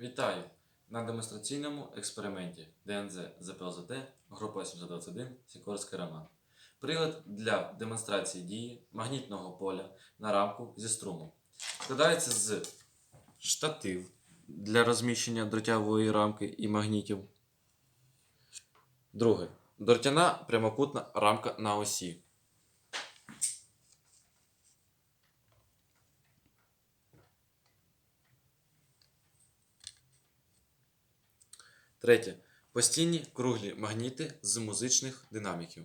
Вітаю! На демонстраційному експерименті ДНЗ ЗПЛЗТ, група 721, Сікорський роман. Прилад для демонстрації дії магнітного поля на рамку зі струмом. Складається з штатив для розміщення дротявої рамки і магнітів. Друге. Дротяна прямокутна рамка на осі. Третє. Постійні круглі магніти з музичних динаміків.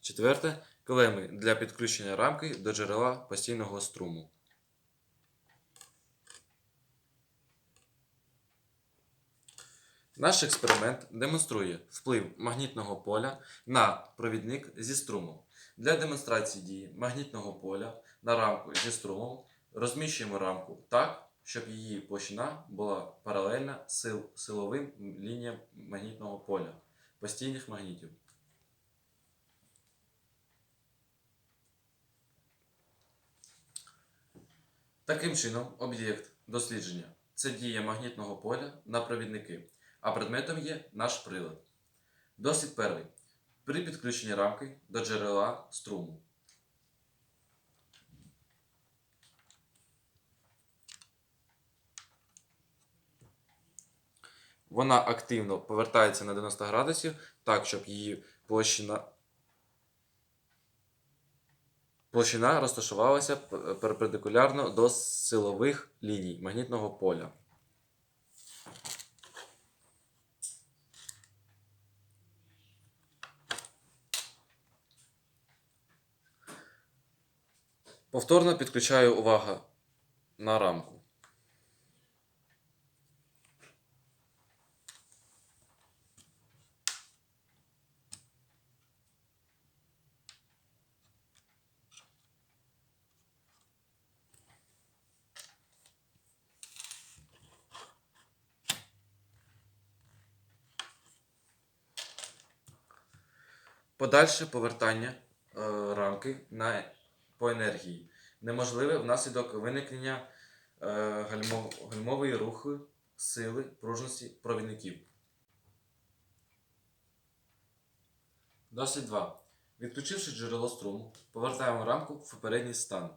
Четверте. Клеми для підключення рамки до джерела постійного струму. Наш експеримент демонструє вплив магнітного поля на провідник зі струмом. Для демонстрації дії магнітного поля на рамку зі струмом розміщуємо рамку так, щоб її площина була паралельна сил, силовим лініям магнітного поля постійних магнітів. Таким чином, об'єкт дослідження це дія магнітного поля на провідники, а предметом є наш прилад. Дослід перший. При підключенні рамки до джерела струму. Вона активно повертається на 90 градусів, так, щоб її площина, площина розташувалася перпендикулярно до силових ліній магнітного поля. Повторно підключаю увага на рамку. Подальше повертання е, рамки на, по енергії неможливе внаслідок виникнення е, гальмо, гальмової рухи сили пружності провідників. Досвід 2. Відключивши джерело струму, повертаємо рамку в попередній стан.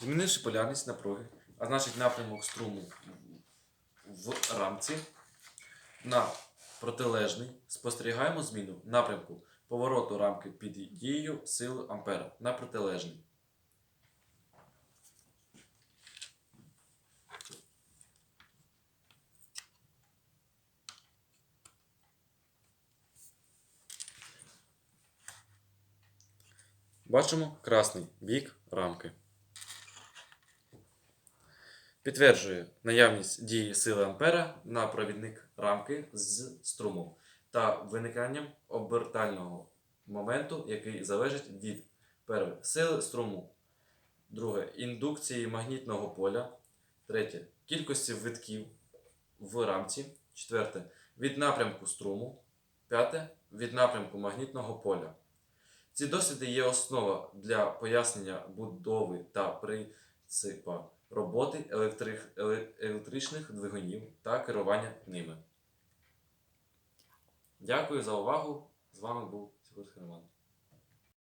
Змінивши полярність напруги, а значить напрямок струму в рамці на протилежний, спостерігаємо зміну напрямку повороту рамки під дією сили Ампера на протилежний. Бачимо красний бік рамки. Підтверджує наявність дії сили Ампера на провідник рамки з струмом та виниканням обертального моменту, який залежить від перше, сили струму, друге. Індукції магнітного поля, третє. Кількості витків в рамці, четверте. Від напрямку струму, п'яте. Від напрямку магнітного поля. Ці досліди є основа для пояснення будови та принципа роботи електрих, електричних двигунів та керування ними. Дякую за увагу. З вами був Сікорський Роман.